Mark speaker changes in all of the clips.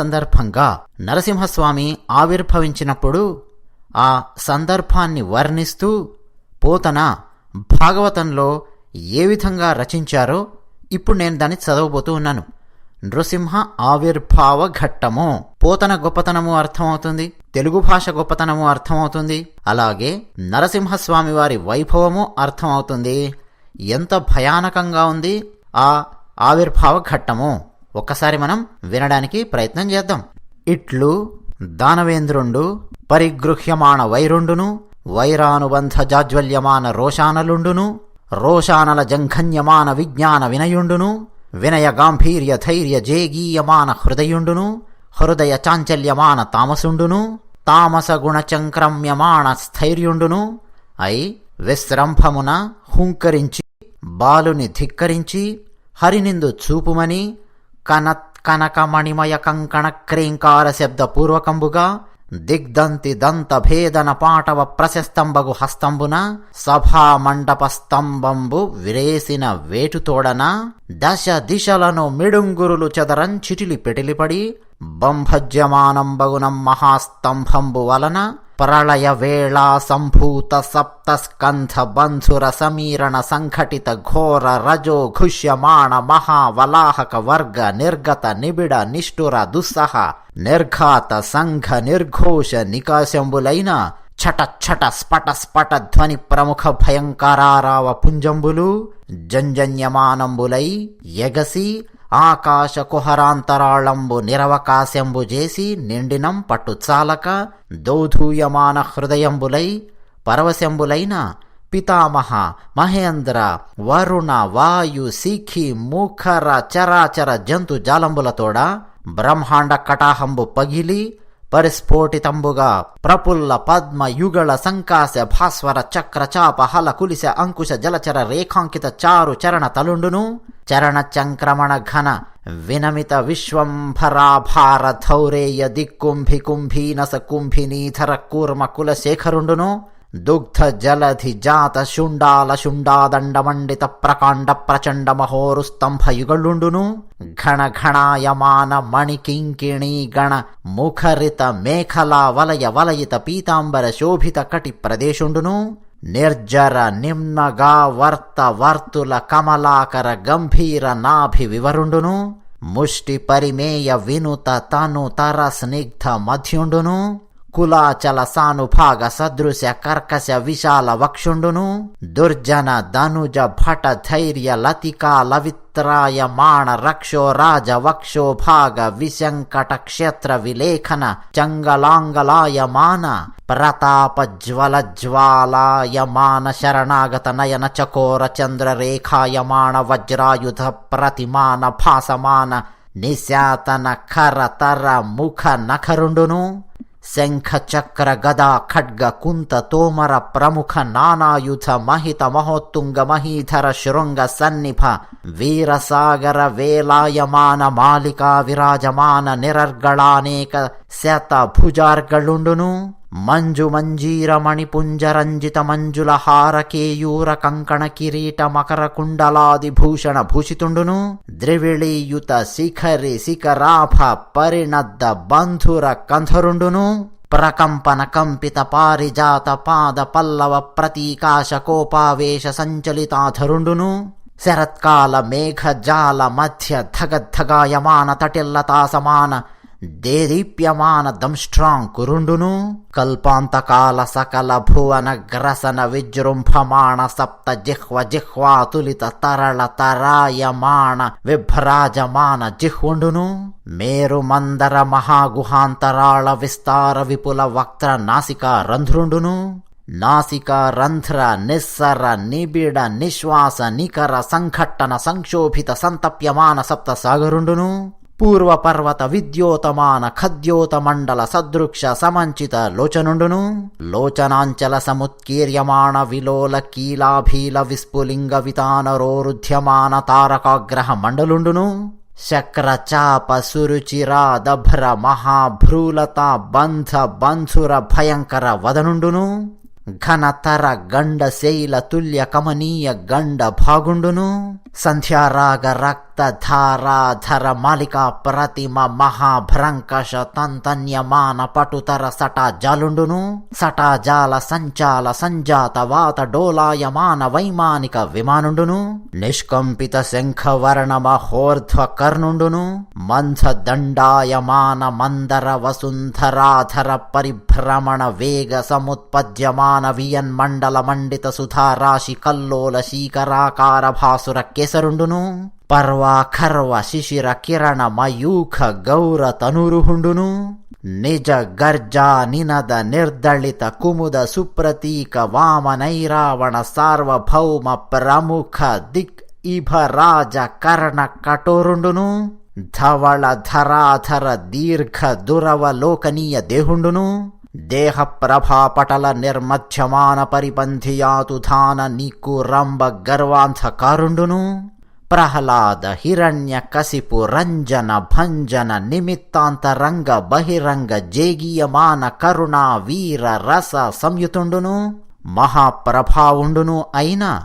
Speaker 1: సందర్భంగా నరసింహస్వామి ఆవిర్భవించినప్పుడు ఆ సందర్భాన్ని వర్ణిస్తూ పోతన భాగవతంలో ఏ విధంగా రచించారో ఇప్పుడు నేను దాన్ని చదవబోతూ ఉన్నాను. నృసింహ ఆవిర్భావ ఘట్టము. పోతన గొప్పతనము అర్థమవుతుంది తెలుగు భాష గొప్పతనము అర్థమవుతుంది అలాగే నరసింహస్వామి వారి వైభవము అర్థమవుతుంది. ఎంత భయానకంగా ఉంది ఆ ఆవిర్భావ ఘట్టము. ఒక్కసారి మనం వినడానికి ప్రయత్నం చేద్దాం. ఇట్లు దానవేంద్రుండు పరిగృహ్యమాణ వైరుండును వైరానుబంధ జాజ్వల్యమాన రోషానలుండును రోషానల జంఘన్యమాన విజ్ఞాన వినయుండును వినయ గాంభీర్య ధైర్య జేగీయమాన హృదయుండును హృదయ చాంచల్యమాన తామసుండును తామస గుణచంక్రమ్యమాణ స్థైర్యుండును అయి విశ్రంభమున హుంకరించి బాలుని ధిక్కరించి హరినిందు చూపుమని కనత్ కనకమణిమయ కంకణ క్రీంకార శబ్దపూర్వకంబుగా దిగ్దంతి దంత భేదన పాటవ ప్రశస్తంబగు హస్తంబున సభా మండప స్తంభంబు విరేసిన వేటుతోడన దశ దిశలను మిడుంగురులు చదరం చిటిలి పెటిలిపడి బంభజ్యమానంబగునం మహాస్తంభంబు వలన ప్రళయ వేళా సంభూత సప్త స్కంధ బంధుర సమీరణ సంఘటిత ఘోర రజో ఘుష్యమాణ మహావలాహక వర్గ నిర్గత నిబిడ నిష్ఠుర దుస్సహ నిర్ఘాత సంఘ నిర్ఘోష నికాశంబులైన ఛట ఛట స్ఫట స్ఫట ధ్వని ప్రముఖ భయంకరారావ పుంజంబులు జంజన్యమానంబులై ఎగసి ఆకాశ కుహరాంతరాళంబు నిరవకాశంబు చేసి నిండినం పట్టు దౌధూయమాన హృదయంబులై పరవశంబులైన పితామహ మహేంద్ర వరుణ వాయు సిఖి ముఖర చరాచర జంతు జాలంబులతోడ బ్రహ్మాండ కటాహంబు పగిలి పరిస్ఫోటితంబుగా ప్రపుల్ల పద్మ యుగళ సంకాశ భాస్వర చక్ర చాప హల కులిశ అంకుశ జలచర రేఖాంకిత చారు చరణ తలుండును చరణచంక్రమణ ఘన వినమిత విశ్వంభరాభారథౌరేయ దిక్కుంభి కుంభీనస కుంభినీధర కూర్మ కులశేఖరుండును దుగ్ధ జలధి జాత శుండాల శుండాదండమండిత ప్రకాండ ప్రచండ మహోరు స్తంభ ఘణ ఘణాయమాన మణికింకిణీ గణ ముఖరిత మేఖలా వలయ వలయిత పీతాంబర శోభిత కటి ప్రదేశుండును నిర్జర నిమ్నగా వర్త వర్తుల కమలాకర గంభీర నాభి వివరుండును ముష్టి పరిమేయ వినుత తను తర స్నిగ్ధ మధ్యుండును కులాచల సానుభాగ సదృశ కర్కశ విశాల వక్షుండును దుర్జన ధనుజ భట ధైర్య లతికా లవిత్రాయమాణ రక్షో రాజ వక్షో భాగ విశంకట క్షేత్ర విలేఖన చంగలాంగలాయమాన ప్రతాపజ్వలజ్వాలాయమాన శరణాగత నయన చకోర చంద్ర రేఖాయమాణ వజ్రాయుధ ప్రతిమాన భాసమాన నిశాతన ఖరతర ముఖ నఖరుండును శంఖ చక్ర గదా ఖడ్గ కుంత తోమర ప్రముఖ నానాయుధ మహిత మహోత్తుంగ మహీధర శృంగ సన్నిభ వీరసాగర వేలాయమాన మాలికా విరాజమాన నిరర్గళానేక శత భుజార్గళుండును మంజు మంజీర మణిపుంజరంజిత మంజుల కంకణ కిరీట మకర కుండలాది భూషణ భూషితుండును ద్రివిళీయుత శిఖరి శిఖరాభ పరిణద్ద బంధుర కంధరుండును ప్రకంపన కంపిత పారిజాత పాద పల్లవ ప్రతీకాశ కోపావేశ సంచలితాధరుండును శరత్కాల మేఘజాల మధ్య ధగద్ధగాయమాన తటిల్లతా సమాన దేదీప్యమాన దంష్ట్రాంకురుండును కల్పాంతకాల సకల భువన గ్రసన విజృంభమాణ సప్త జిహ్వ జిహ్వాతులిత తరళ తరాయమాణ విభ్రాజమాన జిహ్వుండును మేరు మందర మహాగుహాంతరాళ విస్తార విపుల వక్త్ర నాసికా రంధ్రుండును నాసిక రంధ్ర నిస్సర నిబిడ నిశ్వాస నికర సంఘట్టన సంక్షోభిత సంతప్యమాన సప్త సాగరుండును పూర్వపర్వత విద్యోతమాన ఖద్యోతమండల సదృక్ష సమంచిత లోచనుండును. లోచనాంచల సముత్కీర్యమాణ విలోల కీలాభీల విస్ఫులింగ వితానరోరుధ్యమాన తారకాగ్రహ మండలుండును శక్రచాప సురుచిరాదభ్ర దభ్ర మహాభ్రూలత బంధ బంధుర భయంకర వదనుండును. ఘనతర గండ శైల తుల్య కమనీయ గండ భాగుండును. సంధ్యారాగ రక్త రక్తధారాధర మాలికా ప్రతిమ మహాభ్రంకష తంతన్యమాన పటుతర సటా జాలుండును సటా సంచాల సంజాత వాత డోలాయమాన వైమానిక విమానుండును. నిష్కంపిత శంఖవర్ణ మహోర్ధ్వ కర్ణుండును మంథ దండాయమాన మందర వసుంధరాధర పరిభ్రమణ వేగ సముత్పద్యమాన వియన్మండల మండిత సుధారాశి కల్లోల శీకరాకార భాసుర కేసరుండును. పర్వా ఖర్వ శిశిర కిరణ మయూఖ గౌర తనురుహుండును. నిజ గర్జా నినద నిర్దళిత కుముద సుప్రతీక వామనైరావణ సార్వభౌమ ప్రముఖ దిక్ ఇభ రాజ కర్ణ కఠోరుండును. ధవళ ధరాధర దీర్ఘ దురవలోకనీయ దేహుండును. దేహ ప్రభాపటల నిర్మధ్యమాన పరిపంథియాతుధాన నికురంబ గర్వాంధకారుండును. ప్రహ్లాద హిరణ్య కసిపు రంజన భంజన నిమిత్తాంతరంగ బహిరంగ జేగీయమాన కరుణా వీర రస సంయుతుండును మహాప్రభావుండును అయిన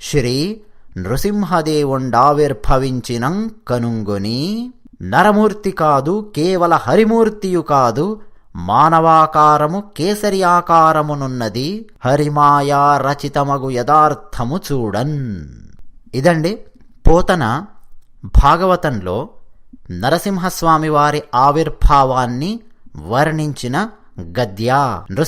Speaker 1: శ్రీ నృసింహదేవుండావిర్భవించినం కనుంగుని. నరమూర్తి కాదు కేవల హరిమూర్తియు కాదు మానవాకారము కేసరి ఆకారమునున్నది హరిమాయా రచితమగు యథార్థము చూడన్. ఇదండి పోతన భాగవతంలో నరసింహస్వామి వారి ఆవిర్భావాన్ని వర్ణించిన గద్య